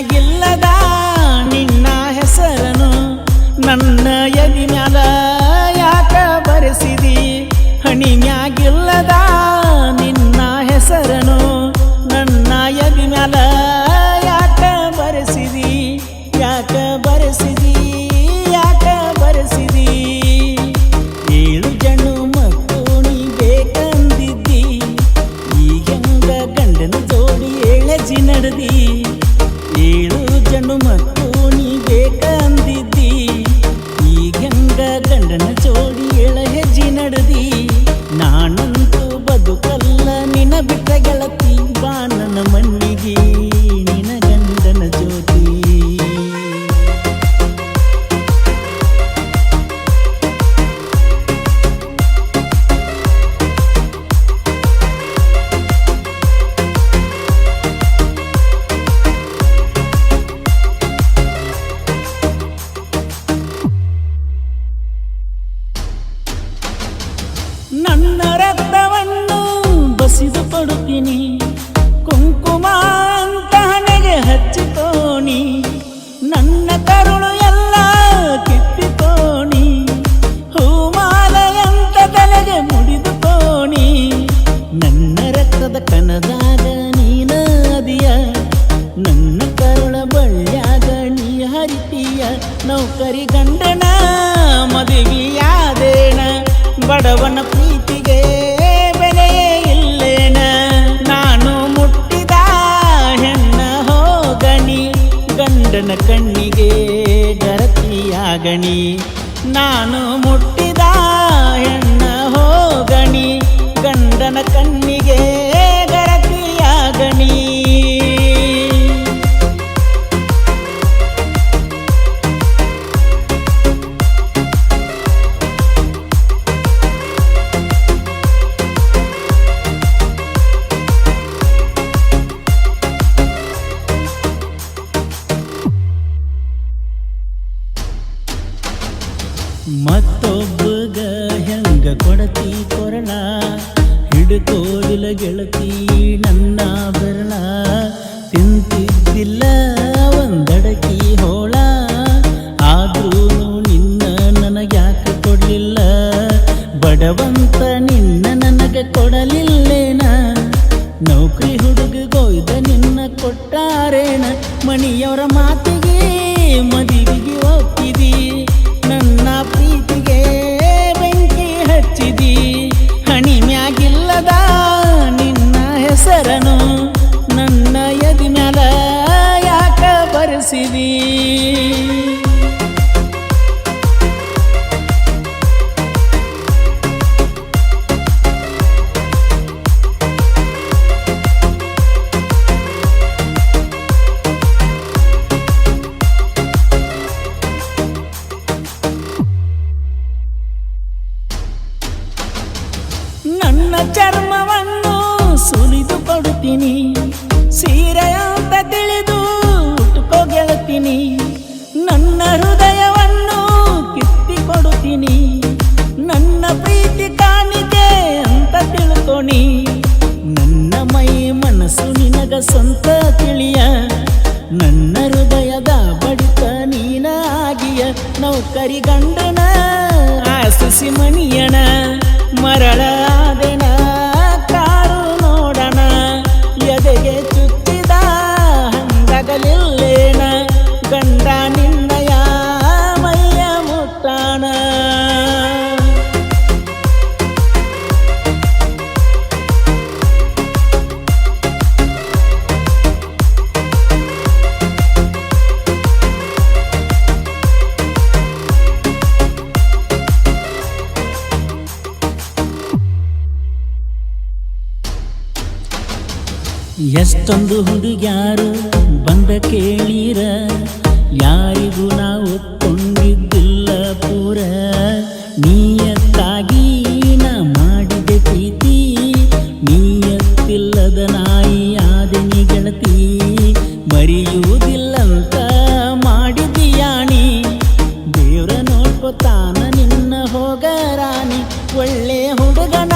ಮ್ಯಾಗಿಲ್ಲದ ನಿನ್ನ ಹೆಸರನು ನನ್ನ ಎದಿ ಮ್ಯಾಲ ಯಾಕ ಬರೆಸಿದಿ? ಹಣಿ ಮ್ಯಾಗಿಲ್ಲದ ನಿನ್ನ ಹೆಸರನು ಕೊಡುತ್ತೀನಿ. ಕುಂಕುಮ ಅಂತ ಹಣೆಗೆ ಹಚ್ಚಿಕೋಣಿ ನನ್ನ ಕರುಳು ಎಲ್ಲ ಕಿತ್ತಿಕೋಣಿ ಹೂಮಾಲೆಯಂತ ತಲೆಗೆ ಮುಡಿದುಕೋಣಿ ನನ್ನ ರಕ್ತದ ಕನದಾಗ ನೀನ ಅದಿಯ. ನನ್ನ ಕರುಳ ಬಳ್ಳ್ಯಾಗ ನೀ ಹರಿತೀಯ. ನೌಕರಿ ಗಂಡನ ಮದುವೆಯಾದೇಣ ಬಡವನ ಗಂಡನ ಕಣ್ಣಿಗೆ ಗರತಿಯಾಗಣಿ. ನಾನು ಮುಟ್ಟಿದ ಹೆಣ್ಣ ಹೋಗಣಿ. ಗಂಡನ ಕಣ್ಣಿಗೆ ಮತ್ತೊಬ್ಬಗ ಹೆಂಗ ಕೊಡತಿ ಕೊರಳ? ಹಿಡ್ಕೋದಿಲ್ಲ ಗೆಳತಿ ನನ್ನ ಬೆರಳ. ತಿಂತಿದ್ದಿಲ್ಲ ಒಂದಡಕಿ ಹೋಳ. ಆದ್ರೂ ನಿನ್ನ ನನಗ್ಯಾಕೆ ಕೊಡಲಿಲ್ಲ? ಬಡವಂತ ನಿನ್ನ ನನಗೆ ಕೊಡಲಿಲ್ಲೇನ? ನೌಕರಿ ಹುಡುಗಗೊಯ್ದ ನಿನ್ನ ಕೊಟ್ಟಾರೇನ? ಮಣಿಯವರ ಮಾತಿಗೆ ಮದುವೆಗೆ ಚರ್ಮವನ್ನು ಸುಲಿದು ಕೊಡುತ್ತೀನಿ. ಸೀರೆ ಅಂತ ತಿಳಿದು ಉಟ್ಕೋ ಗೆಳತೀನಿ. ನನ್ನ ಹೃದಯವನ್ನು ಕಿತ್ತಿಕೊಡುತ್ತೀನಿ ನನ್ನ ಪ್ರೀತಿ ಕಾಣಿಕೆ ಅಂತ ತಿಳ್ಕೊಣಿ. ನನ್ನ ಮೈ ಮನಸ್ಸು ನಿನಗ ಸ್ವಂತ ತಿಳಿಯ. ನನ್ನ ಹೃದಯದ ಬಡಿತ ನೀನಾಗಿಯ. ನೌಕರಿ ಗಂಡನ ಆಸಿಸಿ ಮಣಿಯಣ. ಮರಳಾದೆನ ಎಷ್ಟೊಂದು ಹುಡುಗ್ಯಾರು ಬಂದ ಕೇಳಿರ, ಯಾರಿಗೂ ನಾವು ಕೊಂಡಿದ್ದಿಲ್ಲ ಪೂರ. ನೀಯತ್ತಾಗಿ ನಾ ಮಾಡಿದೆ ಪ್ರೀತಿ, ನೀಯತ್ತಿಲ್ಲದ ನಾಯಿ ಆದನಿ ಗೆಳತಿ. ಮರೆಯುವುದಿಲ್ಲಂತ ಮಾಡಿದೀಯಾಣಿ ದೇವ್ರ ನೋಡ್ಕೊತಾನ ನಿನ್ನ ಹೋಗರಾಣಿ ಒಳ್ಳೆ ಹುಡುಗನ?